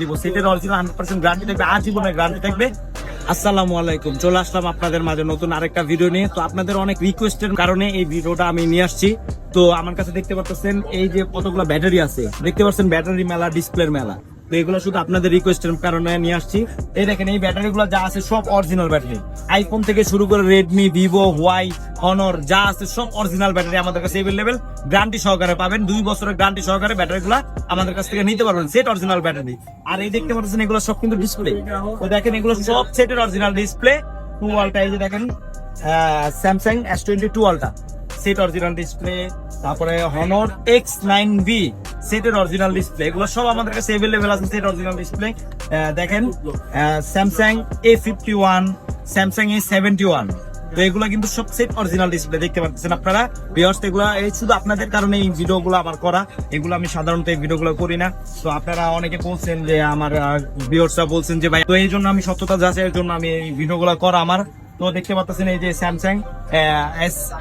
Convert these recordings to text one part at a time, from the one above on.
দিব। আসসালামু আলাইকুম, চলে আসলাম আপনাদের মাঝে নতুন আরেকটা ভিডিও নিয়ে। তো আপনাদের অনেক রিকোয়েস্টের কারণে এই ভিডিওটা আমি নিয়ে আসছি। তো আমার কাছে দেখতে পাচ্ছেন এই যে কতগুলো ব্যাটারি আছে, দেখতে পাচ্ছেন ব্যাটারি মেলা ডিসপ্লের মেলা। এগুলো শুধু আপনাদের রিকোয়েস্টের কারণে নিয়ে আসছি। এই দেখেন, এই ব্যাটারি গুলো যা আছে সব অরিজিনাল ব্যাটারি আইফোন থেকে শুরু করে রেডমি ভিভো হোয়াই হনর যা আছে সব অরিজিনাল ব্যাটারি আমাদের কাছে এভেলেবেল গ্যারান্টি সহকারে পাবেন, দুই বছরের গ্যারান্টি সহকারে ব্যাটারি গুলো আমাদের কাছ থেকে নিতে পারবেন সেট অরিজিনাল ব্যাটারি আর এই দেখতে পাচ্ছেন, এগুলো সব কিন্তু ডিসপ্লে তো দেখেন, এগুলো সব সেটের অরিজিনাল ডিসপ্লে টু ওয়ালটা এই যে দেখেন স্যামসাং এস টোয়েন্টি টু ওয়ালটা সেট অরিজিনাল ডিসপ্লে তারপরে হনর এক্স নাইন বি সেটের অরিজিনাল ডিসপ্লে এগুলো সব আমাদের কাছে এভেলেবেল আছে সেট অরিজিনাল ডিসপ্লে দেখেন Samsung A fifty one Samsung A seventy one তো এগুলো কিন্তু সব সেট অরিজিনাল ডিসপ্লে দেখতে পাচ্ছেন আপনারা। ভিউয়ার্স এগুলো, এই শুধু আপনাদের কারণে এই ভিডিওগুলো আমার করা। এগুলো আমি সাধারণত এই ভিডিওগুলো করি না। তো আপনারা অনেকে বলছেন যে আমার ভিউয়ার্সরা বলছেন যে ভাই, তো এই জন্য আমি সত্যতা যাচাইয়ের জন্য আমি এই ভিডিওগুলো করা আমার। তো দেখতে পাচ্ছেন এই যে Samsung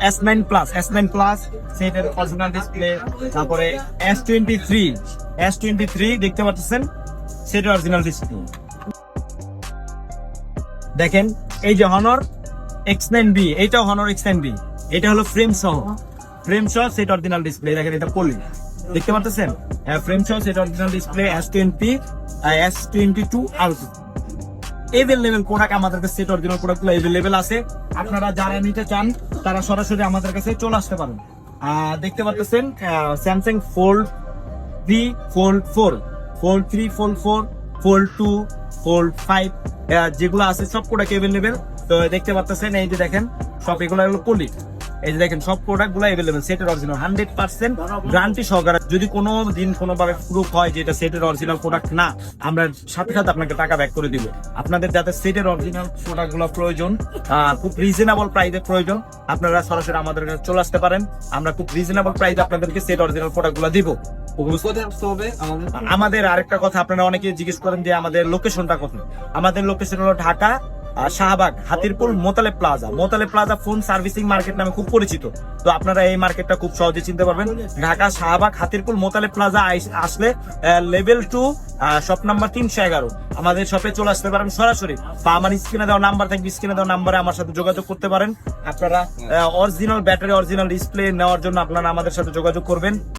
S nine plus S nine plus সেটার অরিজিনাল ডিসপ্লে তারপরে S twenty three S twenty three দেখতে পাচ্ছেন সেটার অরিজিনাল ডিসপ্লে দেখেন, এই যে হনর এক্স নাইন বি এইটাও হনর এক্স নাইন বি এটা হলো ফ্রেম সহ। ফ্রেম সহ সেট অরিজিনাল ডিসপ্লে দেখেন এটা পলি। দেখতে পাচ্ছেন ফ্রেম সহ set original display S twenty S twenty two Alto available product আমাদের কাছে সেট অরিজিনাল প্রোডাক্টগুলো এভেলেবেল আছে। আপনারা যারা নিতে চান, তারা সরাসরি আমাদের কাছে চলে আসতে পারেন। দেখতে পাচ্ছেন Samsung Fold three Fold four Fold three Fold four Fold two Fold five যেগুলো আছে সব প্রোডাক্ট এভেলেবেল তো দেখতে পাচ্ছেন এই যে দেখেন, সব এগুলো এগুলো পলি এই যে দেখেন সব প্রোডাক্টগুলো এভেলেবেল সেটের অরিজিনাল হান্ড্রেড পার্সেন্ট গ্যারান্টি সহকারে। যদি কোনো দিন কোনোভাবে প্রুফ হয় যে এটা সেটের অরিজিনাল প্রোডাক্ট না আমরা সাথে সাথে আপনাকে টাকা ব্যাক করে দিব। আপনাদের যাতে সেটের অরিজিনাল প্রোডাক্টগুলো প্রয়োজন খুব রিজনেবল প্রাইসে প্রয়োজন আপনারা সরাসরি আমাদের কাছে চলে আসতে পারেন। আমরা খুব রিজনেবল প্রাইসে আপনাদেরকে সেট অরিজিনাল প্রোডাক্টগুলো দিব। আমাদের? আরেকটা কথা আপনারা অনেকে জিজ্ঞেস করেন যে আমাদের লোকেশনটা কোথায়? আমাদের লোকেশন হলো Dhaka Shahbag, Hatirpul, Motalib plaza. Motalib plaza phone servicing market নামে খুব পরিচিত। তো আপনারা এই মার্কেটটা খুব সহজে চিনতে পারবেন। ঢাকা, শাহবাগ, হাতিরপুল, মোতালে প্লাজা আসলে লেভেল টু শপ নাম্বার তিনশো এগারো। আমাদের শপে চলে আসতে পারেন সরাসরি। বা আমার স্ক্রিনে দেওয়া নাম্বার থাকবে স্ক্রিনে দেওয়া নাম্বারে আমার সাথে যোগাযোগ করতে পারেন। আপনারা অরিজিনাল ব্যাটারি অরিজিনাল ডিসপ্লে নেওয়ার জন্য আপনারা আমাদের সাথে যোগাযোগ করবেন।